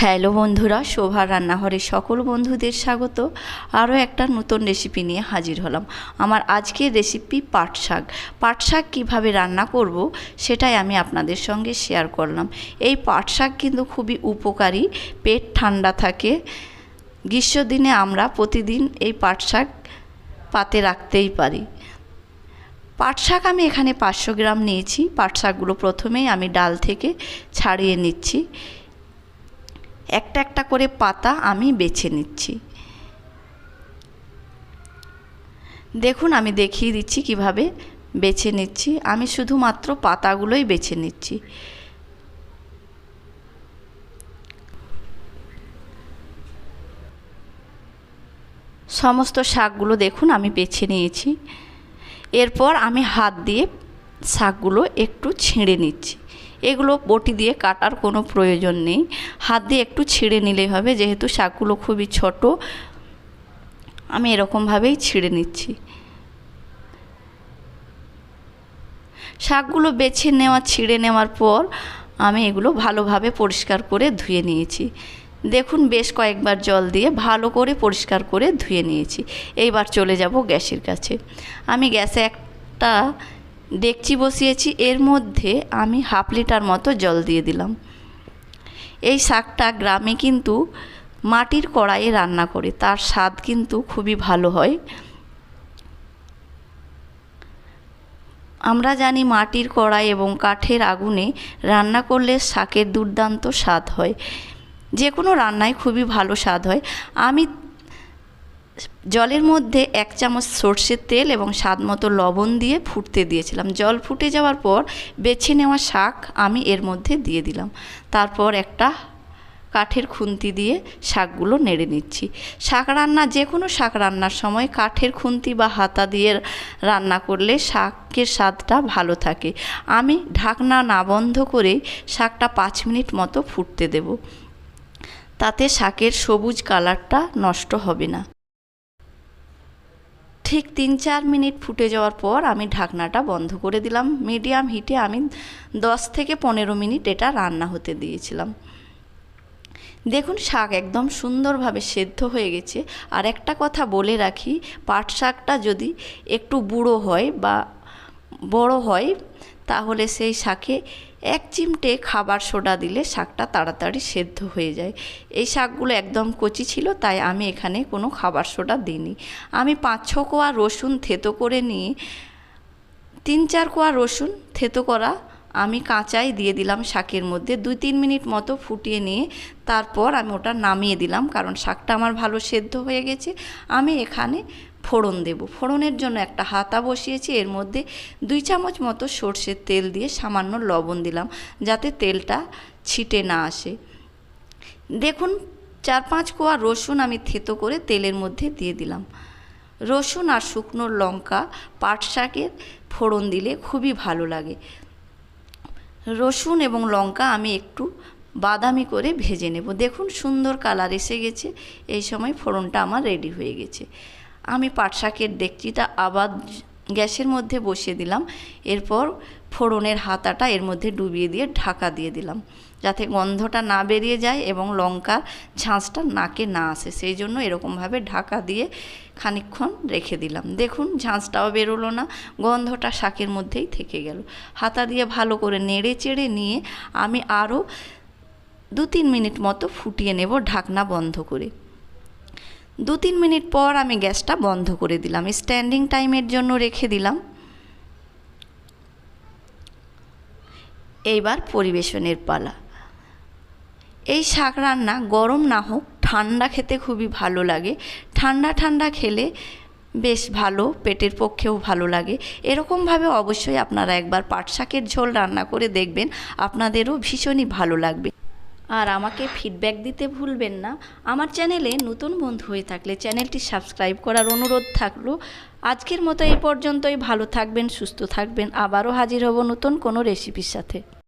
Hello বন্ধুরা শোভার রান্নাঘরে সকল বন্ধুদের স্বাগত। আরও একটা নতুন রেসিপি নিয়ে হাজির হলাম। আমার আজকের রেসিপি পাট শাক। পাট শাক কীভাবে রান্না করব সেটাই আমি আপনাদের সঙ্গে শেয়ার করলাম। এই পাট শাক কিন্তু খুবই উপকারী, পেট ঠান্ডা থাকে। গ্রীষ্ম দিনে আমরা প্রতিদিন এই পাট শাক পাতে রাখতেই পারি। পাট শাক আমি এখানে পাঁচশো গ্রাম নিয়েছি। পাট শাকগুলো প্রথমেই আমি ডাল থেকে ছাড়িয়ে নিচ্ছি। একটা একটা করে পাতা আমি বেছে নিচ্ছি। দেখুন, আমি দেখিয়ে দিচ্ছি কীভাবে বেছে নিচ্ছি। আমি শুধুমাত্র পাতাগুলোই বেছে নিচ্ছি। সমস্ত শাকগুলো দেখুন, আমি বেছে নিয়েছি। এরপর আমি হাত দিয়ে শাকগুলো একটু ছিঁড়ে নিচ্ছি। এগুলো বটি দিয়ে কাটার কোনো প্রয়োজন নেই। হাত দিয়ে একটু ছিঁড়ে নিলেই হবে, যেহেতু শাকগুলো খুবই ছোট। আমি এরকমভাবেই ছিঁড়ে নিচ্ছি। শাকগুলো বেছে নেওয়া, ছিঁড়ে নেওয়ার পর আমি এগুলো ভালোভাবে পরিষ্কার করে ধুয়ে নিয়েছি। দেখুন, বেশ কয়েকবার জল দিয়ে ভালো করে পরিষ্কার করে ধুয়ে নিয়েছি। এইবার চলে যাব গ্যাসের কাছে। আমি গ্যাসে একটা ডেকচি বসিয়েছি, এর মধ্যে আমি হাফ লিটার মতো জল দিয়ে দিলাম। এই শাকটা গ্রামে কিন্তু মাটির কড়াইয়ে রান্না করে, তার স্বাদ কিন্তু খুবই ভালো হয়। আমরা জানি মাটির কড়াই এবং কাঠের আগুনে রান্না করলে শাকের দুর্দান্ত স্বাদ হয়। যে কোনো রান্নায় খুবই ভালো স্বাদ হয়। আমি জলের মধ্যে এক চামচ সর্ষের তেল এবং স্বাদ মতো লবণ দিয়ে ফুটতে দিয়েছিলাম। জল ফুটে যাওয়ার পর বেছে নেওয়া শাক আমি এর মধ্যে দিয়ে দিলাম। তারপর একটা কাঠের খুন্তি দিয়ে শাকগুলো নেড়ে নিচ্ছি। শাক রান্না যে কোনো শাক রান্নার সময় কাঠের খুন্তি বা হাতা দিয়ে রান্না করলে শাকের স্বাদটা ভালো থাকে। আমি ঢাকনা না বন্ধ করেই শাকটা পাঁচ মিনিট মতো ফুটতে দেব। তাতে শাকের সবুজ কালারটা নষ্ট হবে না। ঠিক তিন চার মিনিট ফুটে যাওয়ার পর আমি ঢাকনাটা বন্ধ করে দিলাম। মিডিয়াম হিটে আমি দশ থেকে পনেরো মিনিট এটা রান্না হতে দিয়েছিলাম। দেখুন, শাক একদম সুন্দরভাবে সেদ্ধ হয়ে গেছে। আর একটা কথা বলে রাখি, পাট শাকটা যদি একটু বুড়ো হয় বা বড় হয় তাহলে সেই শাকে এক চিমটে খাবার সোডা দিলে শাকটা তাড়াতাড়ি সেদ্ধ হয়ে যায়। এই শাকগুলো একদম কচি ছিল, তাই আমি এখানে কোনো খাবার সোডা দিইনি। আমি পাঁচ ছ কোয়া রসুন থেতো করে নিয়ে, তিন চার কোয়া রসুন থেতো করা আমি কাঁচাই দিয়ে দিলাম শাকের মধ্যে। দুই তিন মিনিট মতো ফুটিয়ে নিয়ে তারপর আমি ওটা নামিয়ে দিলাম, কারণ শাকটা আমার ভালো সেদ্ধ হয়ে গেছে। আমি এখানে ফোড়ন দেব। ফোড়নের জন্য একটা হাতা বসিয়েছি, এর মধ্যে দুই চামচ মতো সর্ষের তেল দিয়ে সামান্য লবণ দিলাম, যাতে তেলটা ছিটে না আসে। দেখুন, চার পাঁচ কোয়া রসুন আমি থেতো করে তেলের মধ্যে দিয়ে দিলাম। রসুন আর শুকনো লঙ্কা পাট শাকের ফোড়ন দিলে খুবই ভালো লাগে। রসুন এবং লঙ্কা আমি একটু বাদামি করে ভেজে নেব। দেখুন, সুন্দর কালার এসে গেছে, এই সময় ফোড়নটা আমার রেডি হয়ে গেছে। আমি পাট শাকের ডেকচিটা আবার গ্যাসের মধ্যে বসিয়ে দিলাম। এরপর ফোড়নের হাতাটা এর মধ্যে ডুবিয়ে দিয়ে ঢাকা দিয়ে দিলাম। যাতে গন্ধটা না বেরিয়ে যায় এবং লঙ্কার ঝাঁঝটা নাকে না আসে। সেই জন্য এরকমভাবে ঢাকা দিয়ে খানিক্ষণ রেখে দিলাম। দেখুন ঝাঁঝটাও বেরোলো না। গন্ধটা শাকের মধ্যেই থেকে গেল। হাতা দিয়ে ভালো করে নেড়ে চেড়ে নিয়ে আমি আরও দু তিন মিনিট মতো ফুটিয়ে নেব ঢাকনা বন্ধ করে। দু তিন মিনিট পর আমি গ্যাসটা বন্ধ করে দিলাম। স্ট্যান্ডিং টাইমের জন্য রেখে দিলাম। এইবার পরিবেশনের পালা। এই শাক রান্না গরম না হোক, ঠান্ডা খেতে খুবই ভালো লাগে। ঠান্ডা ঠান্ডা খেলে বেশ ভালো, পেটের পক্ষেও ভালো লাগে। এরকমভাবে অবশ্যই আপনারা একবার পাট শাকের ঝোল রান্না করে দেখবেন। আপনাদেরও ভীষণই ভালো লাগবে। আর আমাকে ফিডব্যাক দিতে ভুলবেন না। আমার চ্যানেলে নতুন বন্ধু হয়ে থাকলে চ্যানেলটি সাবস্ক্রাইব করার অনুরোধ থাকল। আজকের মতো এই পর্যন্তই। ভালো থাকবেন, সুস্থ থাকবেন। আবারও হাজির হব নতুন কোনো রেসিপির সাথে।